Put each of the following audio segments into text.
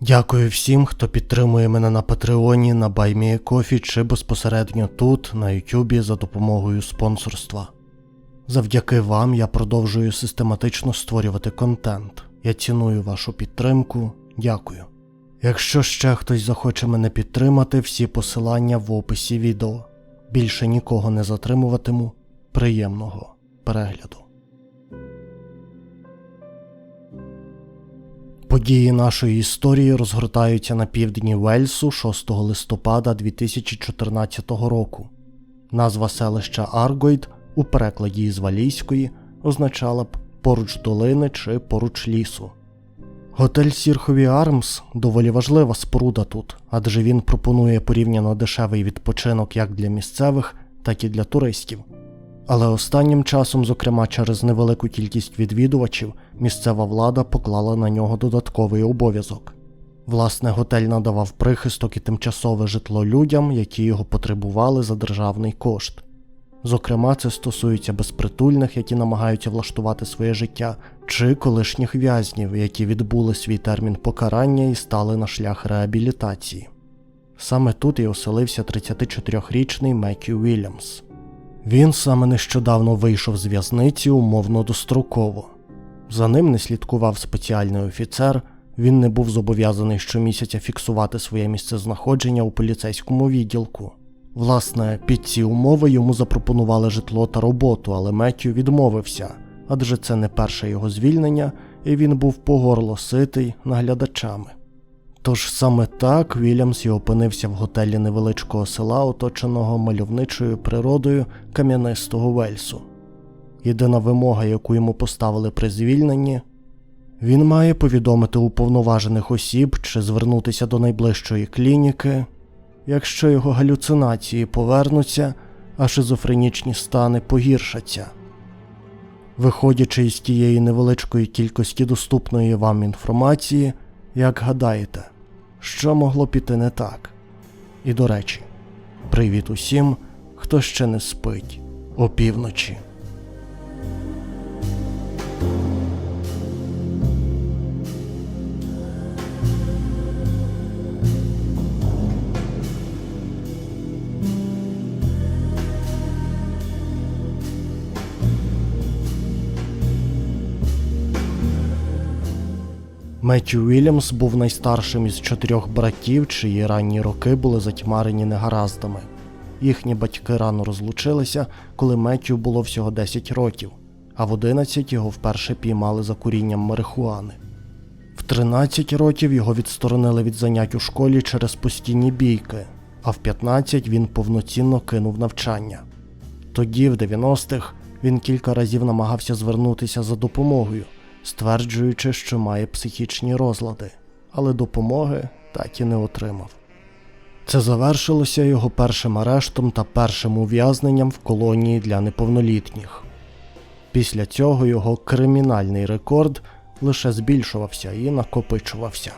Дякую всім, хто підтримує мене на Патреоні, на BuyMeACoffee чи безпосередньо тут, на Ютубі за допомогою спонсорства. Завдяки вам я продовжую систематично створювати контент. Я ціную вашу підтримку. Дякую. Якщо ще хтось захоче мене підтримати, всі посилання в описі відео. Більше нікого не затримуватиму. Приємного перегляду. Події нашої історії розгортаються на півдні Вельсу 6 листопада 2014 року. Назва селища Аргойд у перекладі із валійської означала б поруч долини чи поруч лісу. Готель Сірхові Армс доволі важлива споруда тут, адже він пропонує порівняно дешевий відпочинок як для місцевих, так і для туристів. Але останнім часом, зокрема через невелику кількість відвідувачів, місцева влада поклала на нього додатковий обов'язок. Власне, готель надавав прихисток і тимчасове житло людям, які його потребували за державний кошт. Зокрема, це стосується безпритульних, які намагаються влаштувати своє життя, чи колишніх в'язнів, які відбули свій термін покарання і стали на шлях реабілітації. Саме тут і оселився 34-річний Меттью Вільямс. Він саме нещодавно вийшов з в'язниці умовно достроково. За ним не слідкував спеціальний офіцер, він не був зобов'язаний щомісяця фіксувати своє місцезнаходження у поліцейському відділку. Власне, під ці умови йому запропонували житло та роботу, але Меттю відмовився, адже це не перше його звільнення, і він був по горло ситий наглядачами. Тож саме так Вільямс і опинився в готелі невеличкого села, оточеного мальовничою природою кам'янистого Вельсу. Єдина вимога, яку йому поставили при звільненні, він має повідомити уповноважених осіб чи звернутися до найближчої клініки, якщо його галюцинації повернуться, а шизофренічні стани погіршаться. Виходячи із тієї невеличкої кількості доступної вам інформації, як гадаєте, що могло піти не так? І до речі, привіт усім, хто ще не спить опівночі. Меттю Вільямс був найстаршим із чотирьох братів, чиї ранні роки були затьмарені негараздами. Їхні батьки рано розлучилися, коли Меттю було всього 10 років, а в 11 його вперше піймали за курінням марихуани. В 13 років його відсторонили від занять у школі через постійні бійки, а в 15 він повноцінно кинув навчання. Тоді, в 90-х, він кілька разів намагався звернутися за допомогою, стверджуючи, що має психічні розлади, але допомоги так і не отримав. Це завершилося його першим арештом та першим ув'язненням в колонії для неповнолітніх. Після цього його кримінальний рекорд лише збільшувався і накопичувався.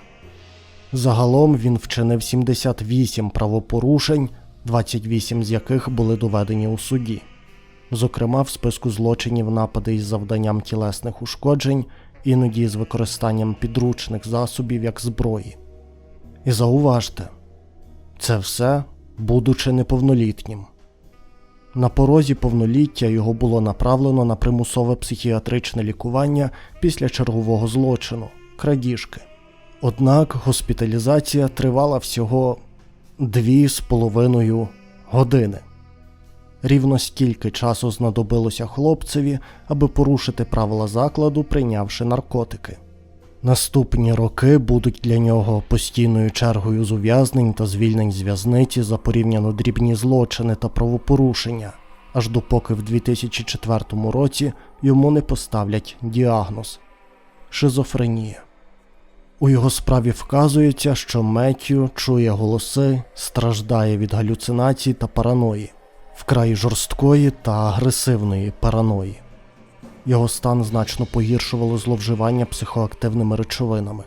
Загалом він вчинив 78 правопорушень, 28 з яких були доведені у суді. Зокрема, в списку злочинів напади із завданням тілесних ушкоджень, іноді з використанням підручних засобів як зброї. І зауважте, це все, будучи неповнолітнім. На порозі повноліття його було направлено на примусове психіатричне лікування після чергового злочину крадіжки. Однак госпіталізація тривала всього дві з половиною години. Рівно стільки часу знадобилося хлопцеві, аби порушити правила закладу, прийнявши наркотики. Наступні роки будуть для нього постійною чергою з ув'язнень та звільнень з в'язниці за порівняно дрібні злочини та правопорушення, аж допоки в 2004 році йому не поставлять діагноз шизофренія. У його справі вказується, що Меттю чує голоси, страждає від галюцинацій та параної, вкрай жорсткої та агресивної параної. Його стан значно погіршувало зловживання психоактивними речовинами.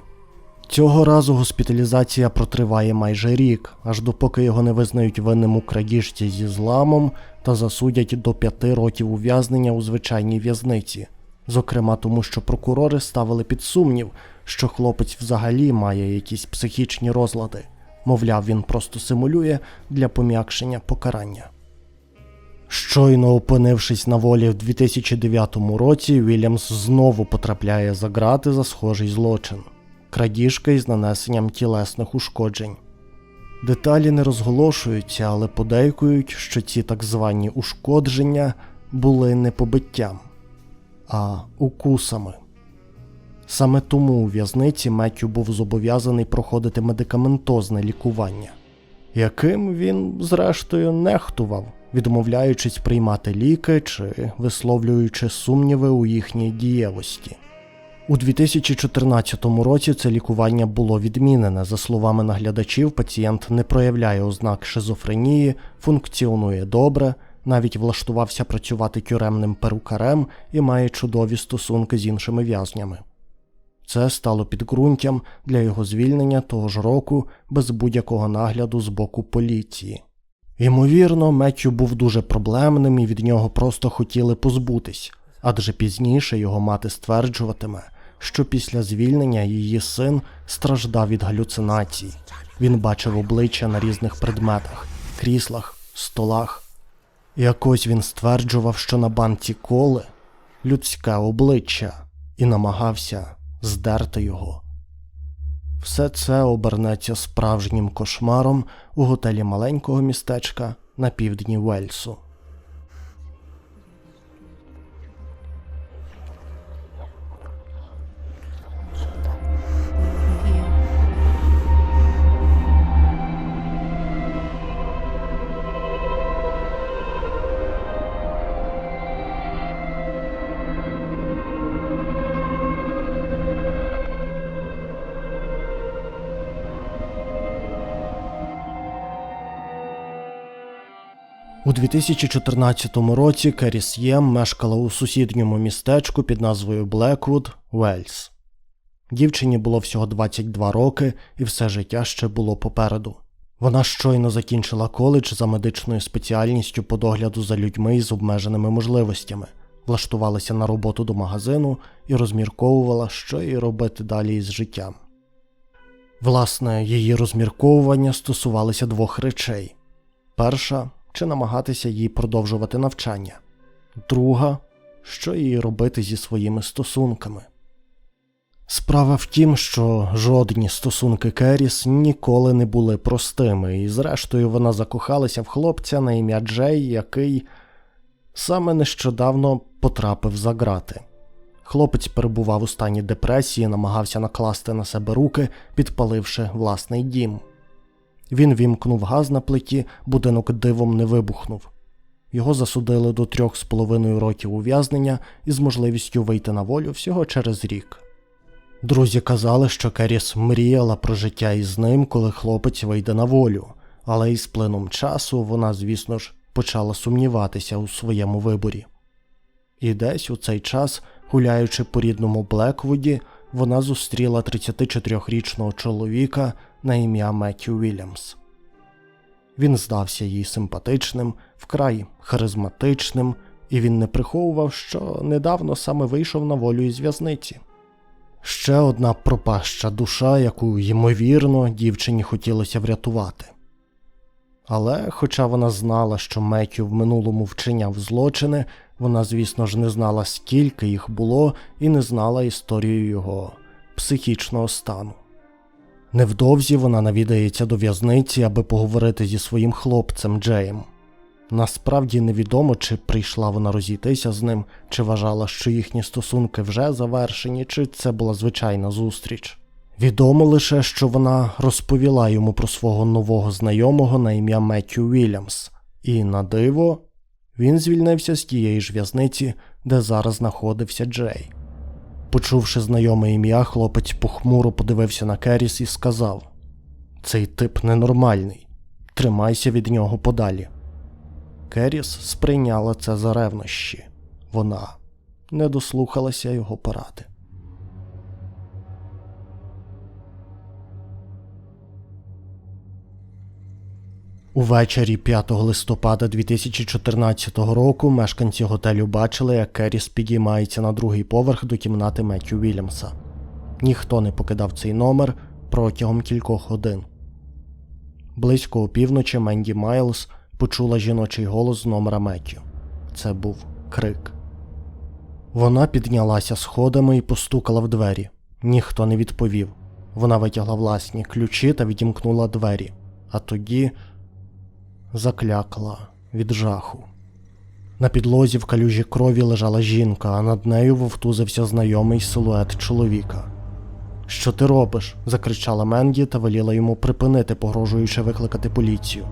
Цього разу госпіталізація протриває майже рік, аж допоки його не визнають винним у крадіжці зі зламом та засудять до п'яти років ув'язнення у звичайній в'язниці. Зокрема, тому що прокурори ставили під сумнів, що хлопець взагалі має якісь психічні розлади. Мовляв, він просто симулює для пом'якшення покарання. Щойно опинившись на волі в 2009 році, Вільямс знову потрапляє за ґрати за схожий злочин крадіжка із нанесенням тілесних ушкоджень. Деталі не розголошуються, але подейкують, що ці так звані ушкодження були не побиттям, а укусами. Саме тому у в'язниці Меттю був зобов'язаний проходити медикаментозне лікування, яким він, зрештою, нехтував, відмовляючись приймати ліки чи висловлюючи сумніви у їхній дієвості. У 2014 році це лікування було відмінене. За словами наглядачів, пацієнт не проявляє ознак шизофренії, функціонує добре, навіть влаштувався працювати тюремним перукарем і має чудові стосунки з іншими в'язнями. Це стало підґрунтям для його звільнення того ж року без будь-якого нагляду з боку поліції. Ймовірно, Меттю був дуже проблемним і від нього просто хотіли позбутись, адже пізніше його мати стверджуватиме, що після звільнення її син страждав від галюцинацій. Він бачив обличчя на різних предметах, кріслах, столах. Якось він стверджував, що на банці коли людське обличчя, і намагався здерти його. Все це обернеться справжнім кошмаром у готелі маленького містечка на півдні Вельсу. У 2014 році Керіс Єм мешкала у сусідньому містечку під назвою Блеквуд, Уельс. Дівчині було всього 22 роки, і все життя ще було попереду. Вона щойно закінчила коледж за медичною спеціальністю по догляду за людьми з обмеженими можливостями, влаштувалася на роботу до магазину і розмірковувала, що їй робити далі із життям. Власне, її розмірковування стосувалися двох речей: перша чи намагатися їй продовжувати навчання, друга, що їй робити зі своїми стосунками. Справа в тім, що жодні стосунки Керіс ніколи не були простими, і зрештою вона закохалася в хлопця на ім'я Джей, який саме нещодавно потрапив за грати. Хлопець перебував у стані депресії, намагався накласти на себе руки, підпаливши власний дім. Він вімкнув газ на плиті, будинок дивом не вибухнув. Його засудили до трьох з половиною років ув'язнення із можливістю вийти на волю всього через рік. Друзі казали, що Керіс мріяла про життя із ним, коли хлопець вийде на волю, але із плином часу вона, звісно ж, почала сумніватися у своєму виборі. І десь у цей час, гуляючи по рідному Блеквуді, вона зустріла 34-річного чоловіка на ім'я Меттю Вільямс. Він здався їй симпатичним, вкрай харизматичним, і він не приховував, що недавно саме вийшов на волю із в'язниці. Ще одна пропаща душа, яку, ймовірно, дівчині хотілося врятувати. Але, хоча вона знала, що Меттю в минулому вчиняв злочини, вона, звісно ж, не знала, скільки їх було, і не знала історію його психічного стану. Невдовзі вона навідається до в'язниці, аби поговорити зі своїм хлопцем Джеєм. Насправді невідомо, чи прийшла вона розійтися з ним, чи вважала, що їхні стосунки вже завершені, чи це була звичайна зустріч. Відомо лише, що вона розповіла йому про свого нового знайомого на ім'я Меттю Вільямс, і на диво він звільнився з тієї ж в'язниці, де зараз знаходився Джей. Почувши знайоме ім'я, хлопець похмуро подивився на Керіс і сказав: Цей тип ненормальний, тримайся від нього подалі. Керіс сприйняла це за ревнощі. Вона не дослухалася його поради. Увечері 5 листопада 2014 року мешканці готелю бачили, як Керіс підіймається на другий поверх до кімнати Меттю Вільямса. Ніхто не покидав цей номер протягом кількох годин. Близько опівночі Менді Майлз почула жіночий голос з номера Меттю. Це був крик. Вона піднялася сходами і постукала в двері. Ніхто не відповів. Вона витягла власні ключі та відімкнула двері, а тоді заклякла від жаху. На підлозі в калюжі крові лежала жінка, а над нею вовтузився знайомий силует чоловіка. Що ти робиш? закричала Менді та веліла йому припинити, погрожуючи викликати поліцію.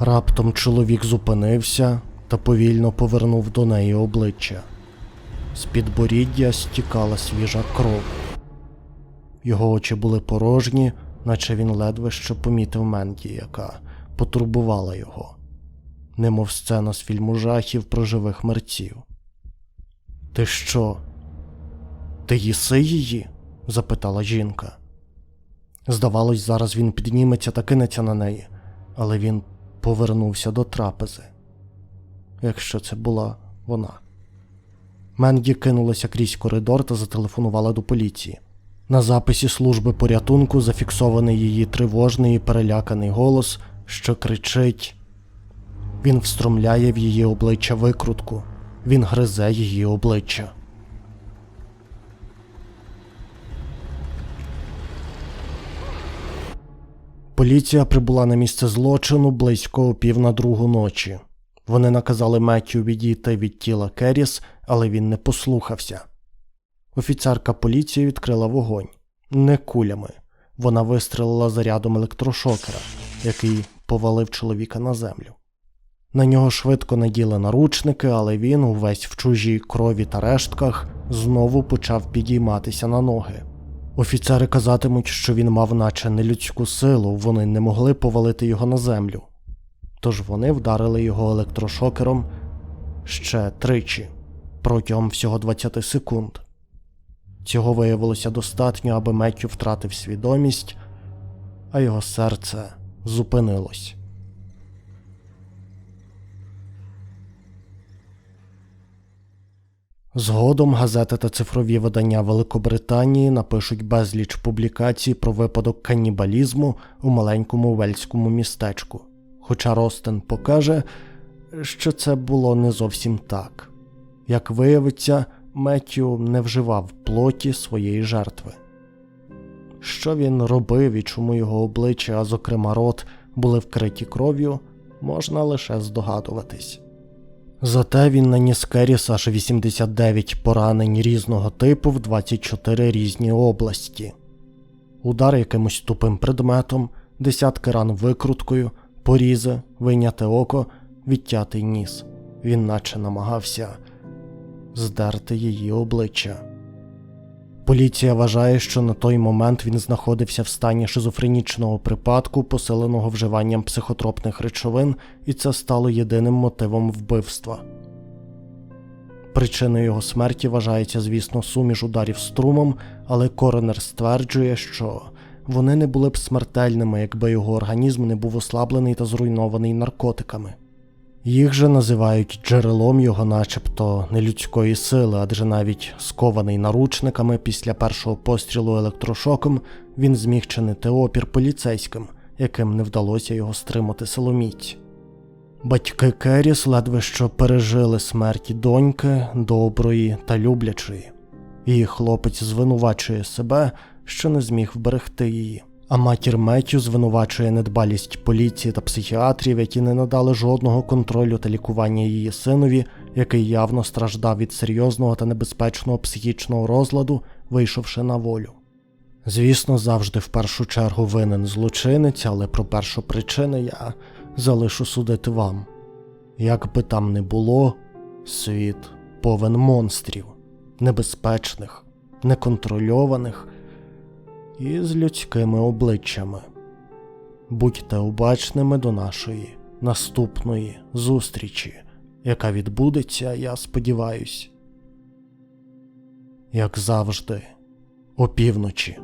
Раптом чоловік зупинився та повільно повернув до неї обличчя. З підборіддя стікала свіжа кров. Його очі були порожні, наче він ледве що помітив Менді, яка потурбувала його, немов сцена з фільму жахів про живих мерців. Ти що? Ти їси її? запитала жінка. Здавалось, зараз він підніметься та кинеться на неї, але він повернувся до трапези. Якщо це була вона. Менді кинулася крізь коридор та зателефонувала до поліції. На записі служби порятунку зафіксований її тривожний і переляканий голос, що кричить. Він встромляє в її обличчя викрутку, він гризе її обличчя. Поліція прибула на місце злочину близько о пів на другу ночі. Вони наказали Меттю відійти від тіла Керіс, але він не послухався. Офіцерка поліції відкрила вогонь не кулями. Вона вистрелила зарядом електрошокера, який повалив чоловіка на землю. На нього швидко наділи наручники, але він, увесь в чужій крові та рештках, знову почав підійматися на ноги. Офіцери казатимуть, що він мав наче нелюдську силу, вони не могли повалити його на землю. Тож вони вдарили його електрошокером ще тричі протягом всього 20 секунд. Цього виявилося достатньо, аби Меттю втратив свідомість, а його серце зупинилось. Згодом газети та цифрові видання Великобританії напишуть безліч публікацій про випадок канібалізму у маленькому вельському містечку. Хоча Ростен покаже, що це було не зовсім так. Як виявиться, Меттю не вживав плоті своєї жертви. Що він робив і чому його обличчя, а зокрема рот, були вкриті кров'ю, можна лише здогадуватись. Зате він наніс Керіс аж 89 поранень різного типу в 24 різні області, удар якимось тупим предметом, десятки ран викруткою, порізи, вийняте око, відтятий ніс. Він наче намагався здерти її обличчя. Поліція вважає, що на той момент він знаходився в стані шизофренічного припадку, посиленого вживанням психотропних речовин, і це стало єдиним мотивом вбивства. Причиною його смерті вважається, звісно, суміш ударів струмом, але коронер стверджує, що вони не були б смертельними, якби його організм не був ослаблений та зруйнований наркотиками. Їх же називають джерелом його, начебто, нелюдської сили, адже навіть скований наручниками після першого пострілу електрошоком він зміг чинити опір поліцейським, яким не вдалося його стримати силоміць. Батьки Керіс ледве що пережили смерті доньки, доброї та люблячої. Її хлопець звинувачує себе, що не зміг вберегти її. А матір Меттю звинувачує недбалість поліції та психіатрів, які не надали жодного контролю та лікування її синові, який явно страждав від серйозного та небезпечного психічного розладу, вийшовши на волю. Звісно, завжди в першу чергу винен злочинець, але про першу причину я залишу судити вам. Як би там не було, світ повен монстрів, небезпечних, неконтрольованих і з людськими обличчями. Будьте обачними до нашої наступної зустрічі, яка відбудеться, я сподіваюсь, як завжди, опівночі.